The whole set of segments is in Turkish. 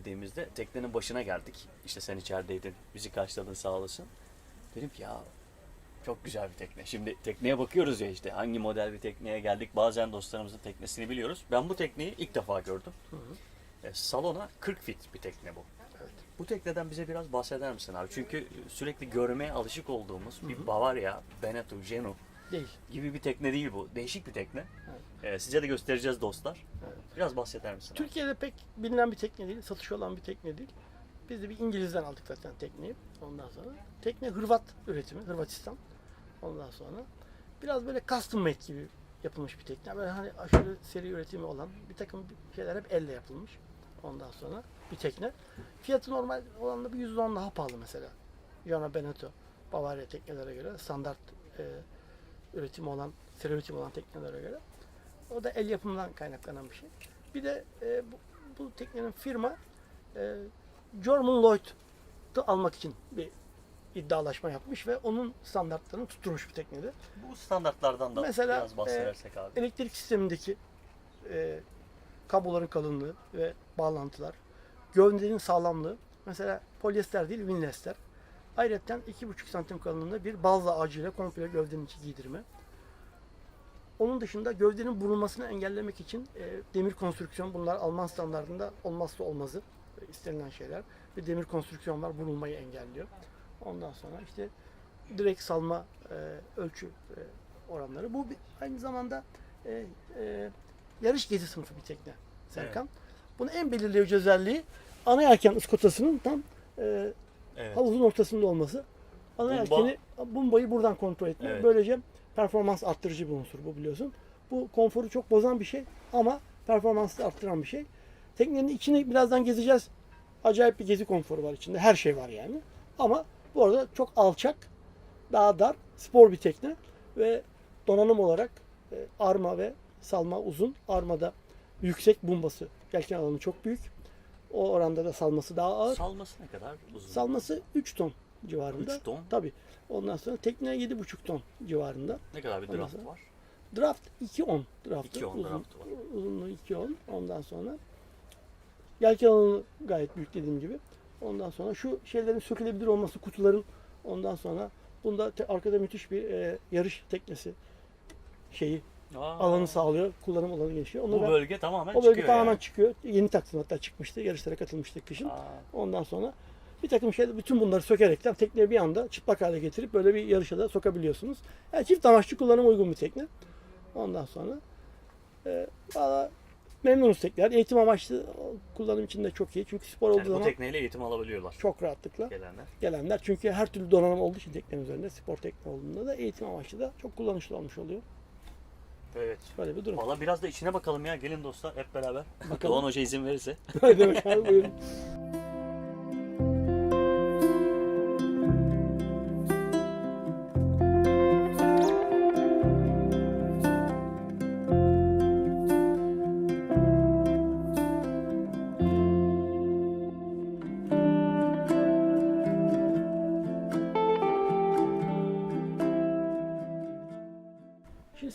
girdiğimizde teknenin başına geldik. İşte sen içerideydin. Bizi karşıladın sağ olasın. Dedim ki ya çok güzel bir tekne. Şimdi tekneye bakıyoruz ya işte hangi model bir tekneye geldik. Bazen dostlarımızın teknesini biliyoruz. Ben bu tekneyi ilk defa gördüm. E, salona 40 fit bir tekne bu. Bu tekneden bize biraz bahseder misin abi? Çünkü sürekli görmeye alışık olduğumuz bir Bavaria, Beneteau, Genu Değil. gibi bir tekne değil bu. Değişik bir tekne. E, size de göstereceğiz dostlar. Biraz bahseder misin? Türkiye'de pek bilinen bir tekne değil, satışı olan bir tekne değil. Biz de bir İngiliz'den aldık zaten tekneyi. Ondan sonra tekne Hırvat üretimi, Hırvatistan. Ondan sonra biraz böyle custom made gibi yapılmış bir tekne. Böyle hani aşırı seri üretimi olan bir takım şeyler hep elle yapılmış. Ondan sonra bir tekne. Fiyatı normal olanla bir %10 daha pahalı mesela. Jana Beneteau, Bavaria teknelere göre standart e, üretimi olan, seri üretimi olan teknelere göre. O da el yapımından kaynaklanan bir şey. Bir de e, bu, bu teknenin firma e, German Lloyd'u almak için bir iddialaşma yapmış ve onun standartlarını tutturmuş bir teknede. Bu standartlardan da Mesela, biraz bahsedersek abi. Elektrik sistemindeki e, kabloların kalınlığı ve bağlantılar, gövdenin sağlamlığı, mesela polyester değil winlester. Ayrıca 2,5 santim kalınlığında bir balza ağacıyla komple gövdenin içi giydirme. Onun dışında gövdenin burulmasını engellemek için e, demir konstrüksiyon bunlar Alman standartında olmazsa olmazı e, istenilen şeyler. Bir demir konstrüksiyon var burulmayı engelliyor. Ondan sonra işte direkt salma e, ölçü e, oranları. Bu bir, aynı zamanda e, e, yarış gezi sınıfı bir tekne Serkan. Bunun en belirleyici özelliği ana yelken ıskotasının tam e, Evet. havuzun ortasında olması. Ana Bomba- yelkeni bombayı buradan kontrol etmek. Evet. Böylece performans arttırıcı bir unsur bu biliyorsun. Bu konforu çok bozan bir şey ama performansı arttıran bir şey. Teknenin içini birazdan gezeceğiz. Acayip bir gezi konforu var içinde. Her şey var yani. Ama bu arada çok alçak, daha dar, spor bir tekne ve donanım olarak e, arma ve salma uzun. Armada yüksek bombası. Yelken alanı çok büyük. O oranda da salması daha ağır. Salması ne kadar uzun? Salması 3 ton civarında. 3 ton. Tabii. Ondan sonra tekne 7,5 ton civarında. Ne kadar bir Ondan draft sonra- var? Draft 2.10 draftı. 2.10 Uzun- draftı var. Uzunluğu 2.10. Ondan sonra yelken alanı gayet büyük dediğim gibi. Ondan sonra şu şeylerin sökülebilir olması kutuların ondan sonra bunda te- arkada müthiş bir e, yarış teknesi şeyi Aa, alanı sağlıyor. Kullanım alanı genişliyor. Onu Bu ben- bölge tamamen o bölge çıkıyor tamamen yani. çıkıyor. Yeni taksım hatta çıkmıştı. Yarışlara katılmıştık kışın. Aa, Ondan sonra bir takım şeyler bütün bunları sökerekten tekneyi bir anda çıplak hale getirip böyle bir yarışa da sokabiliyorsunuz. Yani çift amaçlı kullanıma uygun bir tekne. Ondan sonra e, valla memnunuz tekneler. Eğitim amaçlı kullanım için de çok iyi. Çünkü spor olduğu yani bu zaman tekneyle eğitim alabiliyorlar çok rahatlıkla gelenler. gelenler. Çünkü her türlü donanım olduğu için teknenin üzerinde spor tekne olduğunda da eğitim amaçlı da çok kullanışlı olmuş oluyor. Evet. Böyle bir durum. Valla biraz da içine bakalım ya. Gelin dostlar hep beraber. Bakalım. Doğan Hoca izin verirse. Hadi bakalım buyurun.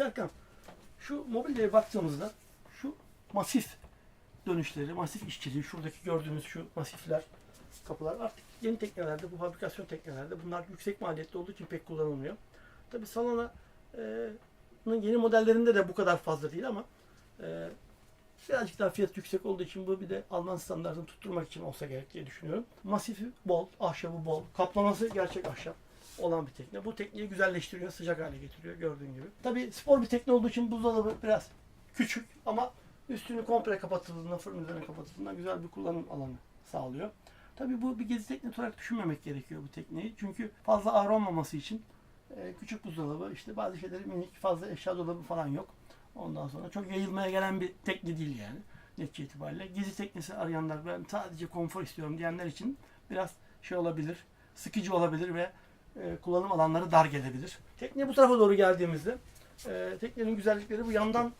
Serkan, şu mobilyaya baktığımızda şu masif dönüşleri, masif işçiliği, şuradaki gördüğünüz şu masifler, kapılar artık yeni teknelerde, bu fabrikasyon teknelerde bunlar yüksek maliyetli olduğu için pek kullanılmıyor. Tabi salona e, yeni modellerinde de bu kadar fazla değil ama e, birazcık daha fiyat yüksek olduğu için bu bir de Alman standartını tutturmak için olsa gerek diye düşünüyorum. Masifi bol, ahşabı bol, kaplaması gerçek ahşap olan bir tekne. Bu tekneyi güzelleştiriyor, sıcak hale getiriyor gördüğün gibi. Tabi spor bir tekne olduğu için buzdolabı biraz küçük ama üstünü komple kapatıldığında, fırın üzerine kapatıldığında güzel bir kullanım alanı sağlıyor. Tabi bu bir gezi teknesi olarak düşünmemek gerekiyor bu tekneyi. Çünkü fazla ağır olmaması için e, küçük buzdolabı, işte bazı şeyleri minik, fazla eşya dolabı falan yok. Ondan sonra çok yayılmaya gelen bir tekne değil yani netice itibariyle. Gezi teknesi arayanlar, ben sadece konfor istiyorum diyenler için biraz şey olabilir, sıkıcı olabilir ve e, kullanım alanları dar gelebilir. Tekne bu tarafa doğru geldiğimizde e, teknenin güzellikleri bu yandan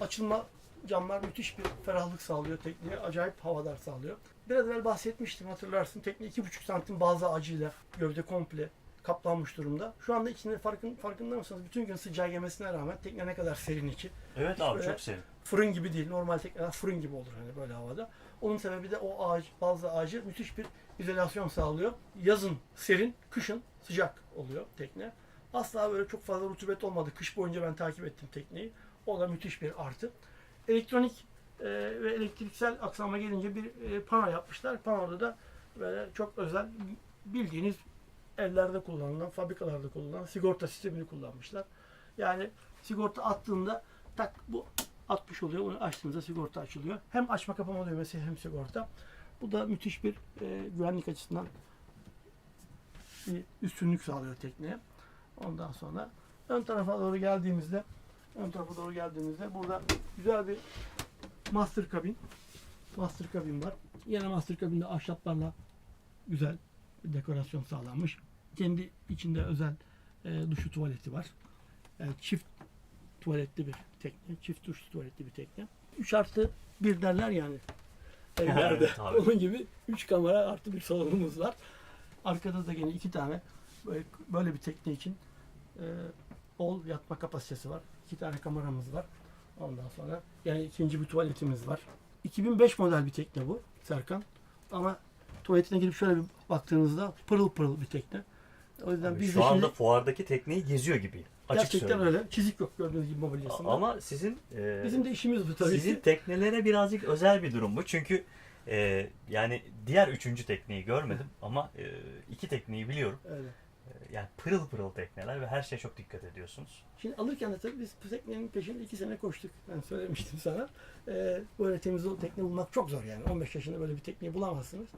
açılma camlar müthiş bir ferahlık sağlıyor tekneye. Acayip havadar sağlıyor. Biraz evvel bahsetmiştim hatırlarsın. Tekne 2,5 santim bazı acıyla gövde komple kaplanmış durumda. Şu anda içinde farkın, farkında mısınız? Bütün gün sıcağı yemesine rağmen tekne ne kadar serin içi. Evet abi Böyle- çok serin. Fırın gibi değil. Normal tekneler fırın gibi olur hani böyle havada. Onun sebebi de o ağaç, bazı ağacı müthiş bir izolasyon sağlıyor. Yazın serin, kışın sıcak oluyor tekne. Asla böyle çok fazla rutubet olmadı. Kış boyunca ben takip ettim tekneyi. O da müthiş bir artı. Elektronik e, ve elektriksel aksama gelince bir e, pano yapmışlar. Panoda da böyle çok özel bildiğiniz evlerde kullanılan, fabrikalarda kullanılan sigorta sistemini kullanmışlar. Yani sigorta attığında tak bu atmış oluyor. Onu açtığınızda sigorta açılıyor. Hem açma kapama düğmesi hem sigorta. Bu da müthiş bir e, güvenlik açısından bir üstünlük sağlıyor tekneye. Ondan sonra ön tarafa doğru geldiğimizde ön tarafa doğru geldiğimizde burada güzel bir master kabin master kabin var. Yine master kabinde ahşaplarla güzel bir dekorasyon sağlanmış. Kendi içinde özel e, duşu tuvaleti var. Yani çift tuvaletli bir tekne. Çift duşlu tuvaletli bir tekne. 3 artı 1 derler yani. Evlerde. Evet, abi. Onun gibi 3 kamera artı bir salonumuz var. Arkada da yine iki tane böyle, böyle bir tekne için e, ol yatma kapasitesi var. İki tane kameramız var. Ondan sonra yani ikinci bir tuvaletimiz var. 2005 model bir tekne bu Serkan. Ama tuvaletine girip şöyle bir baktığınızda pırıl pırıl bir tekne. O yüzden Abi biz de şu anda şimdi fuardaki tekneyi geziyor gibi. Açık gerçekten söyleyeyim. öyle. Çizik yok gördüğünüz gibi mobilyasında. Ama sizin e, Bizim de işimiz bu tabii sizin ki. teknelere birazcık özel bir durum bu. Çünkü e, yani diğer üçüncü tekneyi görmedim ama e, iki tekneyi biliyorum. Öyle. E, yani pırıl pırıl tekneler ve her şeye çok dikkat ediyorsunuz. Şimdi alırken de tabii biz bu teknenin peşinde iki sene koştuk. Ben söylemiştim sana. Ee, böyle temiz o tekne bulmak çok zor yani. 15 yaşında böyle bir tekneyi bulamazsınız.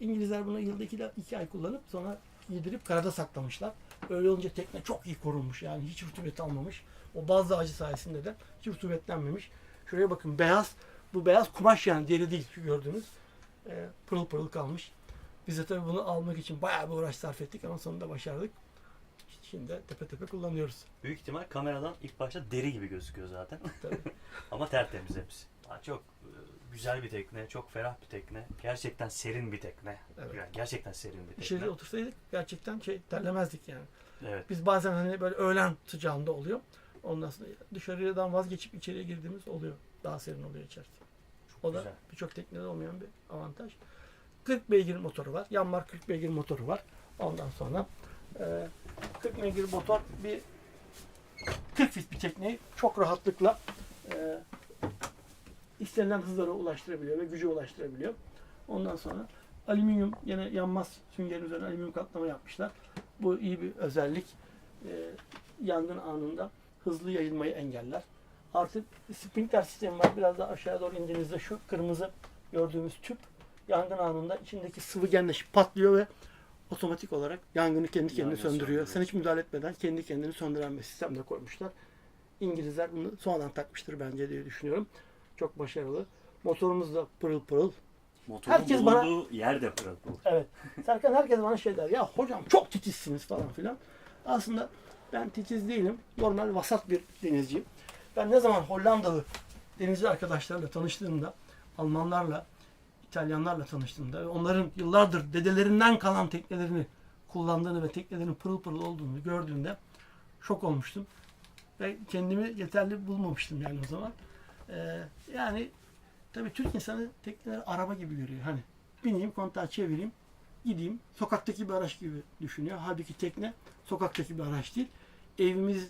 İngilizler bunu yılda iki, iki ay kullanıp sonra yedirip karada saklamışlar. Öyle olunca tekne çok iyi korunmuş yani hiç rutubet almamış. O bazı ağacı sayesinde de hiç rutubetlenmemiş. Şuraya bakın beyaz. Bu beyaz kumaş yani deri değil gördüğünüz. Ee, pırıl pırıl kalmış. Biz de tabii bunu almak için bayağı bir uğraş sarf ettik ama sonunda başardık. Şimdi de tepe tepe kullanıyoruz. Büyük ihtimal kameradan ilk başta deri gibi gözüküyor zaten. Tabii. ama tertemiz hepsi. Aa, çok e, güzel bir tekne, çok ferah bir tekne. Gerçekten serin bir tekne. Evet. Yani gerçekten serin bir tekne. İçeride otursaydık gerçekten şey terlemezdik yani. Evet. Biz bazen hani böyle öğlen sıcağında oluyor. Ondan sonra dışarıdan vazgeçip içeriye girdiğimiz oluyor. Daha serin oluyor içerisi. O da güzel. birçok teknede olmayan bir avantaj. 40 beygir motoru var. Yanmar 40 beygir motoru var. Ondan sonra e, 40 beygir motor bir 40 fit bir tekneyi çok rahatlıkla e, istenilen hızlara ulaştırabiliyor ve güce ulaştırabiliyor. Ondan sonra alüminyum yine yanmaz süngerin üzerine alüminyum kaplama yapmışlar. Bu iyi bir özellik. E, yangın anında hızlı yayılmayı engeller. Artık sprinkler sistemi var. Biraz daha aşağıya doğru indiğinizde şu kırmızı gördüğümüz tüp yangın anında içindeki sıvı genleşip patlıyor ve otomatik olarak yangını kendi kendine Yangını söndürüyor. söndürüyor. Sen hiç müdahale etmeden kendi kendini söndüren bir sistem de koymuşlar. İngilizler bunu sonradan takmıştır bence diye düşünüyorum. Çok başarılı. Motorumuz da pırıl pırıl. Motorun Herkes bana- bulunduğu yer de pırıl pırıl. Evet. Serkan herkes bana şey der. Ya hocam çok titizsiniz falan filan. Aslında ben titiz değilim. Normal vasat bir denizciyim. Ben ne zaman Hollandalı denizci arkadaşlarla tanıştığımda, Almanlarla, İtalyanlarla tanıştığımda ve onların yıllardır dedelerinden kalan teknelerini kullandığını ve teknelerin pırıl pırıl olduğunu gördüğümde şok olmuştum. Ve kendimi yeterli bulmamıştım yani o zaman. Ee, yani tabii Türk insanı tekneleri araba gibi görüyor. Hani bineyim kontağı çevireyim gideyim sokaktaki bir araç gibi düşünüyor. Halbuki tekne sokaktaki bir araç değil. Evimiz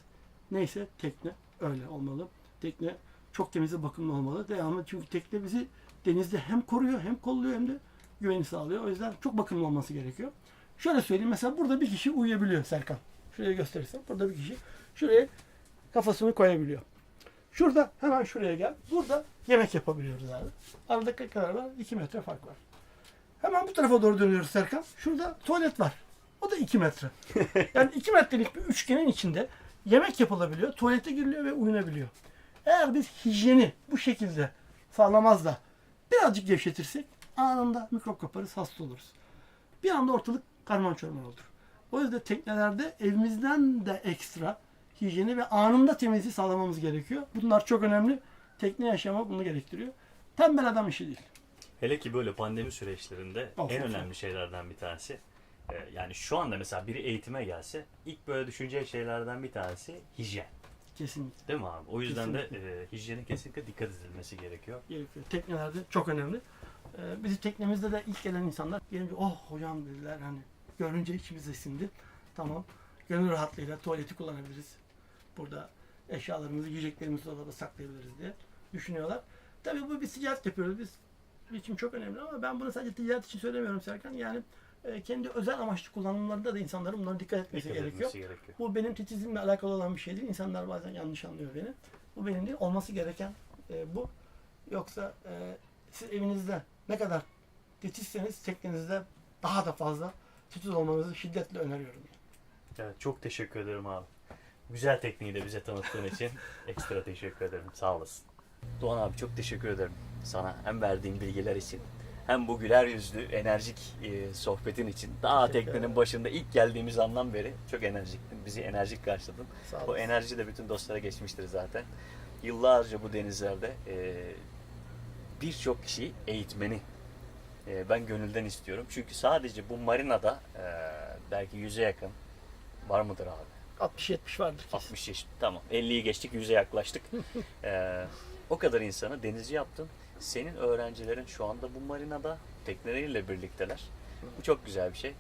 neyse tekne öyle olmalı. Tekne çok temiz ve bakımlı olmalı. Devamlı çünkü tekne bizi denizde hem koruyor hem kolluyor hem de güveni sağlıyor. O yüzden çok bakımlı olması gerekiyor. Şöyle söyleyeyim mesela burada bir kişi uyuyabiliyor Serkan. Şuraya gösterirsem burada bir kişi şuraya kafasını koyabiliyor. Şurada hemen şuraya gel. Burada yemek yapabiliyoruz abi. Aradaki kadar var? 2 metre fark var. Hemen bu tarafa doğru dönüyoruz Serkan. Şurada tuvalet var. O da 2 metre. Yani 2 metrelik bir üçgenin içinde yemek yapılabiliyor, tuvalete giriliyor ve uyunabiliyor. Eğer biz hijyeni bu şekilde sağlamaz da birazcık gevşetirsek anında mikrop kaparız, hasta oluruz. Bir anda ortalık karman çorman olur. O yüzden teknelerde evimizden de ekstra hijyeni ve anında temizliği sağlamamız gerekiyor. Bunlar çok önemli. Tekne yaşama bunu gerektiriyor. Tembel adam işi değil. Hele ki böyle pandemi süreçlerinde Of, en of, önemli şeylerden bir tanesi. e, Yani şu anda mesela biri eğitime gelse ilk böyle düşüneceği şeylerden bir tanesi hijyen. Kesinlikle. Değil mi abi? O yüzden de e, hijyene kesinlikle dikkat edilmesi gerekiyor. gerekiyor. Teknelerde çok önemli. Ee, bizi teknemizde de ilk gelen insanlar gelince oh hocam dediler hani görünce içimize sindi. Tamam. Gönül rahatlığıyla tuvaleti kullanabiliriz. Burada eşyalarımızı, yiyeceklerimizi dolaba saklayabiliriz diye düşünüyorlar. Tabii bu bir ticaret yapıyoruz biz. İçin çok önemli ama ben bunu sadece ticaret için söylemiyorum Serkan. Yani e, kendi özel amaçlı kullanımlarında da insanların bunlara dikkat etmesi Dikkat gerekiyor. gerekiyor. Bu benim titizimle alakalı olan bir şey değil. İnsanlar bazen yanlış anlıyor beni. Bu benim değil. Olması gereken e, bu. Yoksa e, siz evinizde ne kadar titizseniz teknenizde daha da fazla titiz olmanızı şiddetle öneriyorum. Evet, çok teşekkür ederim abi. Güzel tekniği de bize tanıttığın için ekstra teşekkür ederim. Sağ olasın. Doğan abi çok teşekkür ederim sana hem verdiğin bilgiler için hem bu güler yüzlü, enerjik e, sohbetin için. Daha teknenin başında ilk geldiğimiz andan beri çok enerjiktin. Bizi enerjik karşıladın. O enerji de bütün dostlara geçmiştir zaten. Yıllarca bu denizlerde e, birçok kişiyi eğitmeni e, ben gönülden istiyorum. Çünkü sadece bu marinada e, belki yüze yakın var mıdır abi? 60-70 vardır kesin. 60 yaş. Tamam. 50'yi geçtik, 100'e yaklaştık. Ee, o kadar insanı denizci yaptın. Senin öğrencilerin şu anda bu marinada tekneleriyle birlikteler. Bu çok güzel bir şey.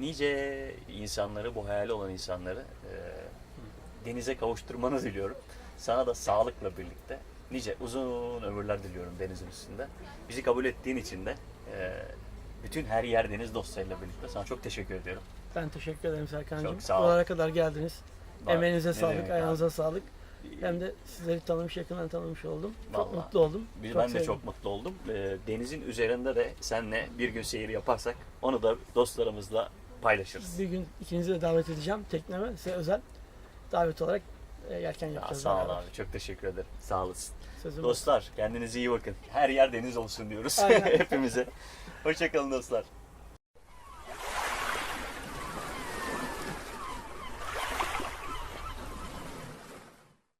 Nice insanları, bu hayali olan insanları e, denize kavuşturmanı diliyorum. Sana da sağlıkla birlikte nice uzun ömürler diliyorum denizin üstünde. Bizi kabul ettiğin için de e, bütün her yer deniz dostlarıyla birlikte sana çok teşekkür ediyorum. Ben teşekkür ederim Serkan'cığım. Çok sağ ol. Buralara kadar geldiniz. Bak, Emeğinize ne sağlık, demek ayağınıza sağlık. abi. Hem de sizleri tanımış, yakından tanımış oldum. Çok Vallahi. mutlu oldum. Biz- Çok ben de sevdim. çok mutlu oldum. Ee, denizin üzerinde de senle bir gün seyir yaparsak onu da dostlarımızla paylaşırız. Bir gün ikinizi de davet edeceğim tekneme. Size özel davet olarak e, yelken Ya, yapacağız. sağ ol beraber. abi. Çok teşekkür ederim. Sağ olasın. Sözüm Dostlar kendinize iyi bakın. Her yer deniz olsun diyoruz hepimize. Hoşçakalın dostlar.